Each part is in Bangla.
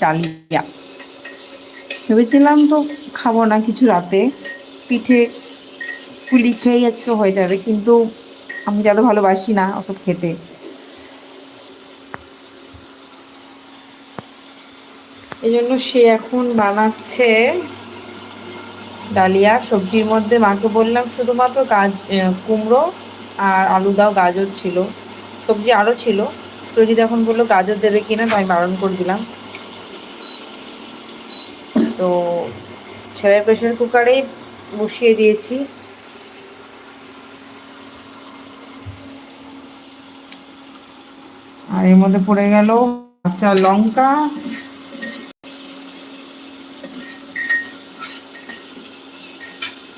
ডালিয়া। ভেবেছিলাম তো খাব না কিছু রাতে। পিঠে পুলি খেয়েই আজকে হয়ে যাবে, কিন্তু আমি যাতে ভালোবাসি না ওসব খেতে। এই জন্য সে এখন বানাচ্ছে ডালিয়া। সবজির মধ্যে মাকে বললাম শুধুমাত্র গাজ কুমড়ো আর আলু দাও, গাজর ছিল। সবজি আরও ছিল। তো যদি এখন বলল গাজর দেবে কিনা, তো আমি বারণ করে দিলাম। তো ছেলের প্রেশার কুকারেই বসিয়ে দিয়েছি। আর এর মধ্যে পড়ে গেল কাঁচা লঙ্কা।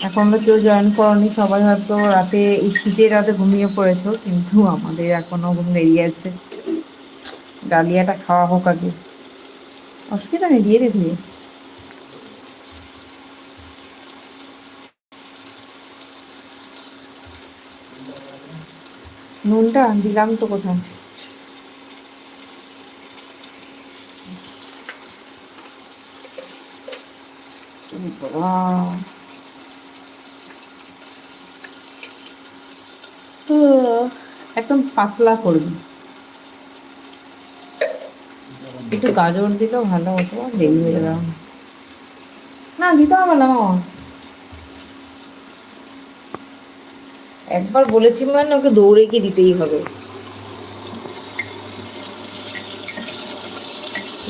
এখন তো কেউ জয়েন করনি, সবাই হয়তো রাতে শীতের রাতে ঘুমিয়ে পড়েছো, কিন্তু আমাদের এখনও ঘুম বেরিয়ে আছে ডালিয়াটা খাওয়া হোক আগে। অসুবিধা নেই, দিয়ে দে নুনটা দিলাম তো কোথায়? একদম পাতলা করবি। একটু গাজর দিলেও ভালো হতো হয়ে গেল না দিতে হবে না। একবার বলেছি মানে ওকে দৌড়ে গিয়ে দিতেই হবে।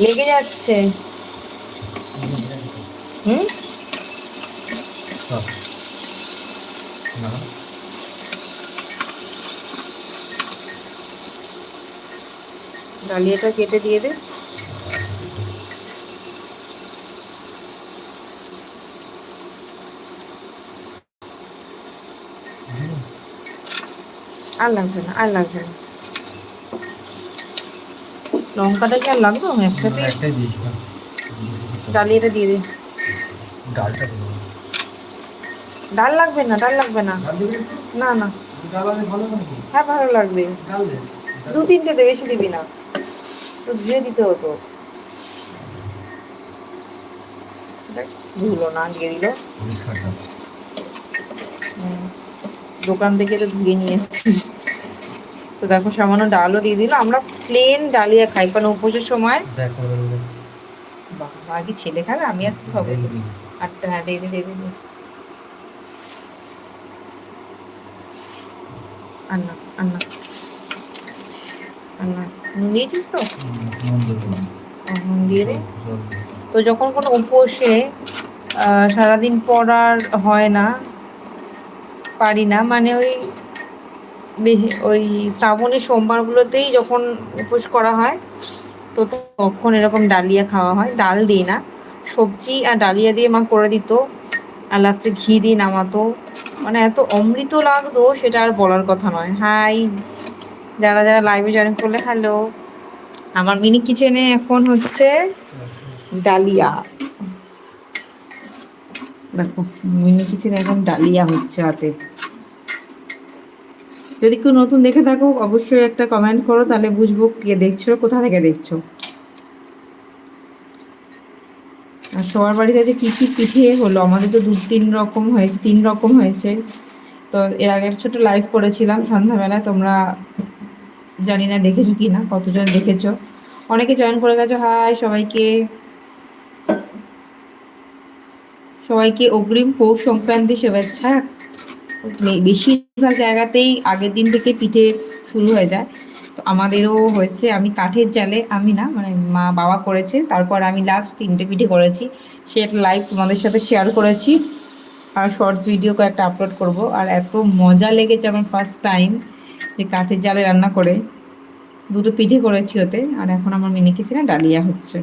লেগে যাচ্ছে। ডালিয়াটা কেটে দিয়ে দে। আর লাগবে না আর লাগবে না। লঙ্কাটা কি আর লাগবে? একসাথে একটাই ডালিয়াটা দিয়ে দে। ডালটা ডাল লাগবে না ডাল লাগবে না। না না। হ্যাঁ ভালো লাগবে। দু। তিনটে দে বেশি দিবি না। তো দিয়ে দিতে হতো। দেখ, ধুলো না দিয়ে দিল। দোকান থেকে তো ধুয়ে নিয়ে তো দেখো সামান্য ডালও দিয়ে দিল। আমরা প্লেন ডালিয়া খাই কারণ উপোসের সময় বাবা আগে ছেলে খাবে? আমি আর কি খাব? আটটা হ্যাঁ দিয়ে দিয়ে আন্না আন্না। আন্না নুন দিয়েছিস তো? নুন দিয়ে দে। তো যখন কোনো উপোসে সারাদিন পর আর হয় না পারি না। মানে ওই ওই শ্রাবণের সোমবারগুলোতেই যখন উপোস করা হয়, তো তখন এরকম ডালিয়া খাওয়া হয়। ডাল দিই না। সবজি আর ডালিয়া দিয়ে মা করে দিত। আর লাস্টে ঘি দিয়ে নামাতো। মানে এত অমৃত লাগতো, সেটা আর বলার কথা নয়। হাই, যারা যারা লাইভে জয়েন করলে হ্যালো আমার মিনি কিচেনে এখন হচ্ছে ডালিয়া। দেখো, মিনি কিচেনে এখন ডালিয়া হচ্ছে হাতে। যদি কেউ নতুন দেখে থাকো, অবশ্যই একটা কমেন্ট করো, তাহলে বুঝব কে দেখছ, কোথা থেকে দেখছ। আর সবার বাড়িতে যে কী কী পিঠে হলো? আমাদের তো দু তিন রকম হয়েছে, তিন রকম হয়েছে। তো এর আগে ছোট লাইভ করেছিলাম সন্ধ্যাবেলায়, তোমরা জানি না দেখেছ কি না কতজন দেখেছ? অনেকে জয়েন করে গেছো হাই সবাইকে। সবাইকে অগ্রিম পৌষ সংক্রান্তি শুভেচ্ছা। বেশিরভাগ জায়গাতেই আগের দিন থেকে পিঠে শুরু হয়ে যায়। তো আমাদেরও হয়েছে, আমি কাঠের জালে, আমি না মানে মা বাবা করেছে। তারপর আমি লাস্ট তিনটে পিঠে করেছি। সে একটা লাইভ তোমাদের সাথে শেয়ার করেছি। আর শর্টস ভিডিও কয়েকটা আপলোড করব। আর এত মজা লেগেছে আমার ফার্স্ট টাইম যে কাঠের জালে রান্না করে। দুটো পিঠে করেছি ওতে। আর এখন আমার মিনি না ডালিয়া হচ্ছে।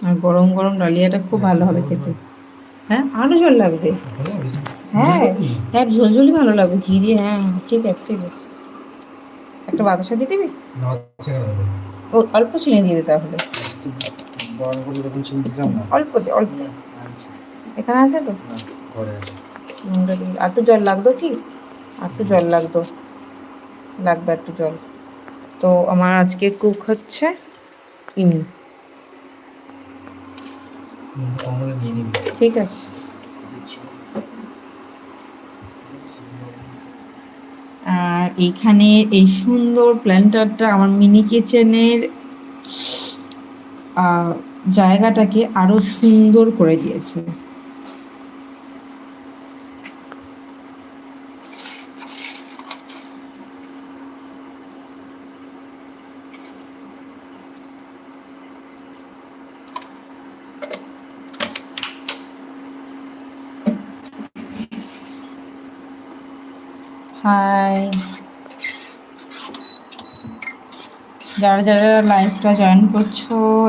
আর গরম গরম ডালিয়াটা খুব ভালো হবে খেতে। হ্যাঁ? আরও জল লাগবে? হ্যাঁ? হ্যাঁ ঝোলঝোলি ভালো লাগবে। ঘি দিয়ে হ্যাঁ ঠিক আছে ঠিক আছে। একটা বাতাসা দিয়ে দিবি। ও অল্প চিনি দিয়ে দে তাহলে। অল্প দে অল্প এখানে আছে তো? দিয়ে আর একটু জল লাগতো কি? আর একটু জল লাগতো। লাগবে একটু জল। তো আমার আজকে কুক হচ্ছে ইনি হুম, আমাদের নিয়ে নিবি ঠিক আছে। আর এখানে এই সুন্দর প্ল্যান্টারটা আমার মিনি কিচেনের জায়গাটাকে আরও সুন্দর করে দিয়েছে। হাই। যারা যারা লাইভটা জয়েন করছ,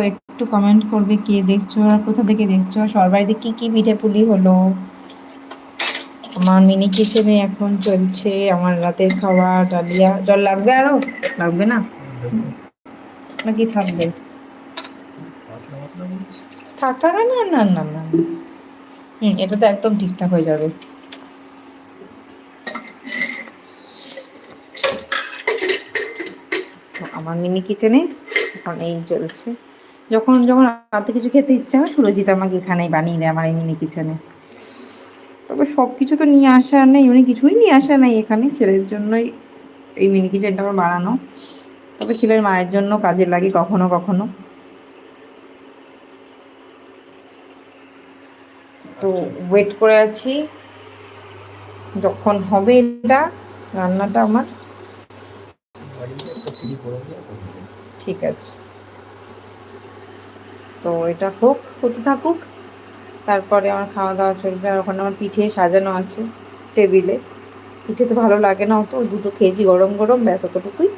একটু কমেন্ট করবে কে দেখছ আর কোথা থেকে দেখছ? সবার বাড়িতে কি কি পিঠে পুলি হলো? আমার মিনি কিচেনে এখন চলছে, আমার রাতের খাওয়া, ডালিয়া। জল লাগবে আরও? লাগবে না? নাকি থাকবে? থাক থাক না না না না। হুম, এটা তো একদম ঠিকঠাক হয়ে যাবে। আমার মিনি কিচেনে এখন এই চলছে। যখন যখন রাতে কিছু খেতে ইচ্ছা হয়, সুরজিৎ আমাকে এখানেই বানিয়ে দেয় আমার এই মিনি কিচেনে তবে সব কিছু তো নিয়ে আসা নেই মানে কিছুই নিয়ে আসা নেই এখানে। ছেলের জন্যই এই মিনি কিচেনটা আমার বানানো। তবে ছেলের মায়ের জন্য কাজে লাগে কখনো কখনো। তো ওয়েট করে আছি। যখন হবে এটা, রান্নাটা আমার। সিঁড়ি করে দিয়ে ঠিক আছে। তো এটা হোক, হতে থাকুক, তারপরে আমার খাওয়া দাওয়া চলবে আর ওখানে আমার পিঠে সাজানো আছে টেবিলে। পিঠে তো ভালো লাগে না অত, দুটো খেয়েছি গরম গরম, ব্যাস অতটুকুই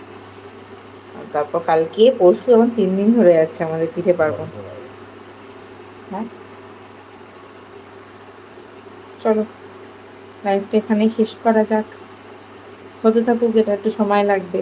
তারপর কালকে, পরশু এখন তিন দিন ধরে যাচ্ছে আমাদের পিঠে পার্বণ। হ্যাঁ? চলো লাইফটা এখানেই শেষ করা যাক। হতে থাকুক, এটা একটু সময় লাগবে।